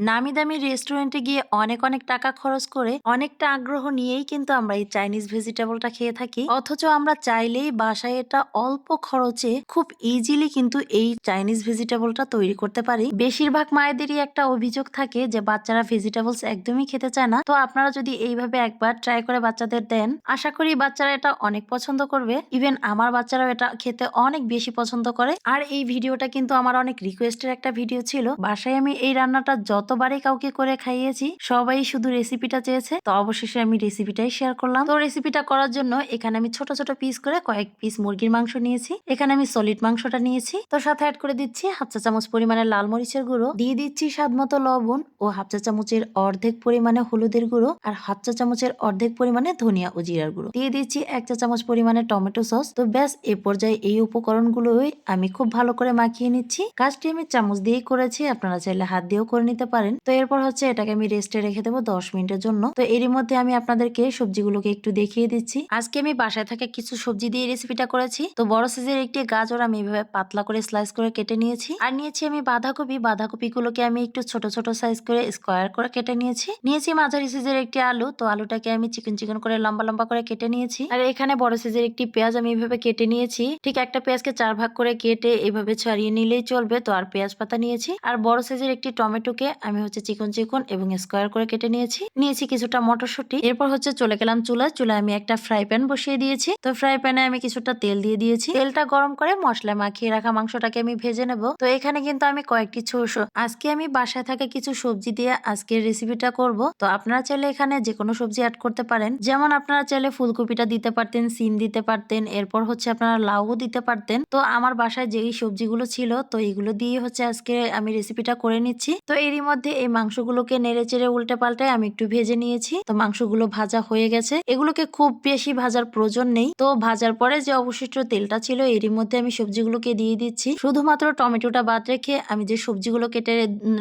নামি দামি রেস্টুরেন্টে গিয়ে অনেক অনেক টাকা খরচ করে অনেকটা আগ্রহ নিয়েই কিন্তু আমরা এই চাইনিজ ভেজিটেবলটা খেয়ে থাকি। অথচ আমরা চাইলেই বাসায় এটা অল্প খরচে খুব ইজিলি কিন্তু এই চাইনিজ ভেজিটেবলটা তৈরি করতে পারি। বেশিরভাগ মায়েদেরই একটা অভিযোগ থাকে যে বাচ্চারা ভেজিটেবলস একদমই খেতে চায় না। তো আপনারা যদি এইভাবে একবার ট্রাই করে বাচ্চাদের দেন, আশা করি বাচ্চারা এটা অনেক পছন্দ করবে। ইভেন আমার বাচ্চারাও এটা খেতে অনেক বেশি পছন্দ করে। আর এই ভিডিওটা কিন্তু আমার অনেক রিকোয়েস্টের একটা ভিডিও ছিল। বাসায় আমি এই রান্নাটা যতবারই কাউকে করে খাইয়েছি, সবাই শুধু রেসিপিটা চেয়েছে, তো অবশেষে আমি রেসিপিটাই শেয়ার করলাম। তো রেসিপিটা করার জন্য এখানে আমি ছোট ছোট পিস করে কয়েক পিস মুরগির মাংস নিয়েছি। এখানে আমি সলিড মাংসটা নিয়েছি। তো সাথে অ্যাড করে দিচ্ছি হাফ চা চামচ পরিমাণে লাল মরিচের গুঁড়ো। দিয়ে দিচ্ছি স্বাদ মতো লবণ ও হাফ চা চামচের অর্ধেক পরিমাণে হলুদের গুঁড়ো আর হাফ চা চামচের অর্ধেক পরিমাণে ধনিয়া ও জিরার গুঁড়ো। দিয়ে দিচ্ছি এক চা চামচ পরিমাণে টমেটো সস। তো ব্যাস, এ পর্যায়ে এই উপকরণগুলোই আমি খুব ভালো করে মাখিয়ে নিচ্ছি। কাজটি আমি চামচ দিয়েই করেছি, আপনারা চাইলে হাত দিয়েও করে নিতে পারেন। তো এরপর হচ্ছে এটাকে আমি রেস্টে রেখে দেবো দশ মিনিটের জন্য। তো এরই মধ্যে আমি আপনাদেরকে সবজিগুলোকে একটু দেখিয়ে দিচ্ছি। আজকে আমি বাসায় থাকা কিছু সবজি দিয়ে রেসিপিটা করেছি। তো বড় সাইজের একটি গাজর আমি এভাবে পাতলা করে স্লাইস করে কেটে নিয়েছি। আর নিয়েছি আমি বাঁধাকপি। বাঁধাকপিগুলোকে আমি একটু ছোট ছোট সাইজ করে স্কোয়ার করে কেটে নিয়েছি। নিয়েছি মাঝারি সাইজের একটি আলু। তো আলুটাকে আমি চিকন চিকন করে লম্বা লম্বা করে কেটে নিয়েছি। আর এখানে বড় সাইজের একটি পেঁয়াজ আমি এভাবে কেটে নিয়েছি। ঠিক একটা পেঁয়াজকে চার ভাগ করে কেটে এভাবে ছড়িয়ে নিলেই চলবে। তো আর পেঁয়াজ পাতা নিয়েছি। আর বড় সাইজের একটি টমেটোকে আমি হচ্ছে চিকন চিকন এবং স্কোয়ার করে কেটে নিয়েছি। নিয়েছি কিছুটা মটরশুঁটি। এরপর হচ্ছে চলে গেলাম চুলা চুলায় আমি একটা ফ্রাই প্যান বসিয়ে দিয়েছি। তো ফ্রাই প্যানে আমি কিছুটা তেল দিয়ে দিয়েছি। তেলটা গরম করে মশলা মাখিয়ে রাখা মাংসটাকে আমি ভেজে নেব। তো এখানে কিন্তু আমি কয়েকটি ছোট আজকে আমি বাসায় থাকা কিছু সবজি দিয়ে আজকের রেসিপিটা করব। তো আপনারা চাইলে এখানে যে কোনো সবজি অ্যাড করতে পারেন। যেমন আপনারা চাইলে ফুলকপিটা দিতে পারতেন, সিম দিতে পারতেন, এরপর হচ্ছে আপনারা লাউও দিতে পারতেন। তো আমার বাসায় যেই সবজিগুলো ছিল, তো এইগুলো দিয়ে হচ্ছে আজকে আমি রেসিপিটা করে নিচ্ছি। তো এরই মধ্যে এই মাংসগুলোকে নেড়ে চেড়ে উল্টে পাল্টে আমি একটু ভেজে নিয়েছি। তো মাংসগুলো ভাজা হয়ে গেছে। এগুলোকে খুব বেশি ভাজার প্রয়োজন নেই। তো ভাজার পরে যে অবশিষ্ট তেলটা ছিল, এরই মধ্যে আমি সবজিগুলোকে দিয়ে দিচ্ছি। শুধুমাত্র টমেটোটা বাদ রেখে আমি যে সবজিগুলো কেটে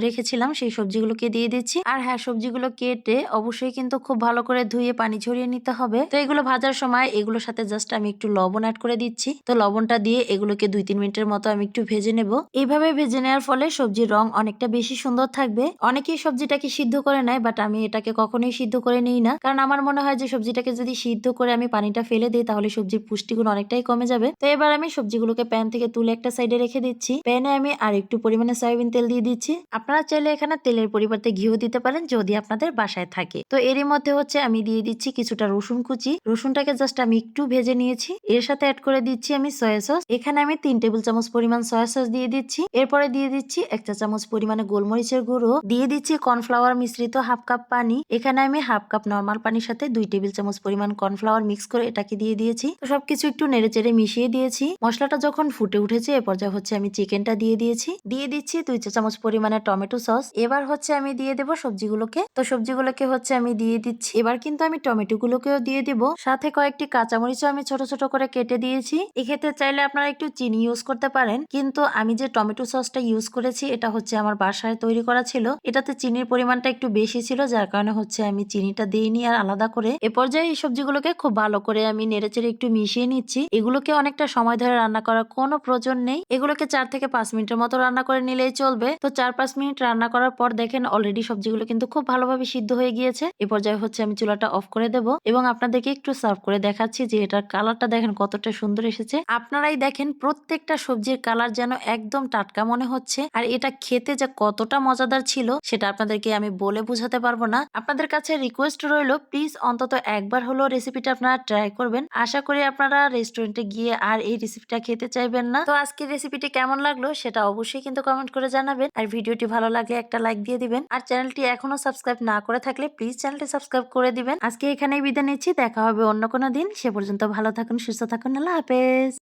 রেখেছিলাম, সেই সবজিগুলোকে দিয়ে দিচ্ছি। আর হ্যাঁ সবজিগুলো কেটে অবশ্যই কিন্তু খুব ভালো করে ধুয়ে পানি ঝরিয়ে নিতে হবে। তো এগুলো ভাজার সময় এগুলোর সাথে জাস্ট আমি একটু লবণ অ্যাড করে দিচ্ছি। তো লবণটা দিয়ে এগুলোকে দুই তিন মিনিটের মতো আমি একটু ভেজে নেব। এইভাবে ভেজে নেওয়ার ফলে সবজির রং অনেকটা বেশি সুন্দর থাকবে। অনেকেই সবজিটাকে সিদ্ধ করে নেয় বাট আমি এটাকে কখনোই সিদ্ধ করে নিই না। কারণ আমার মনে হয় যে সবজিটাকে যদি সিদ্ধ করে আমি পানিটা ফেলে দিই, তাহলে সবজির পুষ্টিগুণ অনেকটাই কমে যাবে। তো এবার আমি সবজিগুলোকে প্যান থেকে তুলে একটা সাইডে রেখে দিচ্ছি। প্যানে আমি আর একটু পরিমাণে সয়াবিন তেল দিয়ে দিচ্ছি। আপনারা চাইলে এখানে তেলের পরিবর্তে ঘিও দিতে পারেন, যদি আপনাদের বাসায় থাকে। তো এরই মধ্যে হচ্ছে আমি দিয়ে দিচ্ছি কিছুটা রসুন কুচি। রসুনটাকে জাস্ট আমি একটু ভেজে নিয়েছি। এর সাথে অ্যাড করে দিচ্ছি আমি সয়া সস এখানে আমি তিন টেবিল চামচ পরিমাণ সয়া সস দিয়ে দিচ্ছি। এরপরে দিয়ে দিচ্ছি এক চা চামচ পরিমাণে গোলমরিচের গুঁড়ো। দিয়ে দিচ্ছি কর্নফ্লাওয়ার মিশ্রিত হাফ কাপ পানি। এখানে আমি হাফ কাপ নর্মাল পানির সাথে দুই টেবিল চামচ পরিমাণ কর্নফ্লাওয়ার মিক্স করে এটাকে দিয়ে দিয়েছি। তো সবকিছু একটু নেড়ে চেড়ে মিশিয়ে দিয়েছি। মশলাটা যখন ফুটে উঠেছে, এ পর্যায়ে হচ্ছে আমি চিকেনটা দিয়ে দিয়েছি। দিয়ে দিচ্ছি দুই চা চামচ পরিমাণে টমেটো সস এবার হচ্ছে আমি দিয়ে দেবো সবজিগুলোকে। তো সবজিগুলোকে হচ্ছে আমি দিয়ে দিচ্ছি। এবার কিন্তু আমি টমেটো গুলোকেও দিয়ে দিব। সাথে কয়েকটি কাঁচামরিচও আমি ছোট ছোট করে কেটে দিয়েছি। এক্ষেত্রে চাইলে আপনারা একটু চিনি ইউজ করতে পারেন। কিন্তু আমি যে টমেটো সসটা ইউজ করেছি, এটা হচ্ছে আমার বাসায় তৈরি করা ছিল। এটাতে চিনির পরিমাণটা একটু বেশি ছিল, যার কারণে হচ্ছে আমি চিনিটা দিইনি আর আলাদা করে। এ পর্যায়ে এই সবজিগুলোকে খুব ভালো করে আমি নেড়েচেড়ে একটু মিশিয়ে নিচ্ছি। এগুলোকে অনেকটা সময় ধরে রান্না করার কোনো প্রয়োজন নেই। এগুলোকে চার থেকে পাঁচ মিনিটের মতো রান্না করে নিলেই চলবে। তো চার পাঁচ মিনিট রান্না করার পর দেখেন অলরেডি সবজিগুলো কিন্তু খুব ভালোভাবে সিদ্ধ হয়ে গিয়েছে। এ পর্যায়ে হচ্ছে আমি চুলাটা অফ করে দেব এবং আপনাদেরকে একটু সার্ভ করে দেখাচ্ছি যে এটার কালারটা দেখেন কতটা সুন্দর এসেছে। আপনারাই দেখেন প্রত্যেকটা সবজির কালার যেন একদম টাটকা মনে হচ্ছে। আর এটা খেতে যে কতটা মজাদার ছিল সেটা আপনাদেরকে আমি বলে বোঝাতে পারব না। আপনাদের কাছে রিকোয়েস্ট রইল প্লিজ অন্তত একবার হলো রেসিপিটা আপনারা ট্রাই করবেন। আশা করি আপনারা রেস্টুরেন্টে গিয়ে আর এই রেসিপিটা খেতে চাইবেন না। তো আজকের রেসিপিটি কেমন লাগল সেটা অবশ্যই কিন্তু কমেন্ট করে জানাবেন। আর ভিডিওটি ভালো লাগলে একটা লাইক দিয়ে দিবেন। আর চ্যানেলটি এখনও সাবস্ক্রাইব না করে থাকলে প্লিজ চ্যানেলটি সাবস্ক্রাইব করে দিবেন। আজকে এখানেই বিদায় নিচ্ছি, দেখা হবে অন্য কোনো দিন। সে পর্যন্ত ভালো থাকুন, সুস্থ থাকুন, আল্লাহ হাফেজ।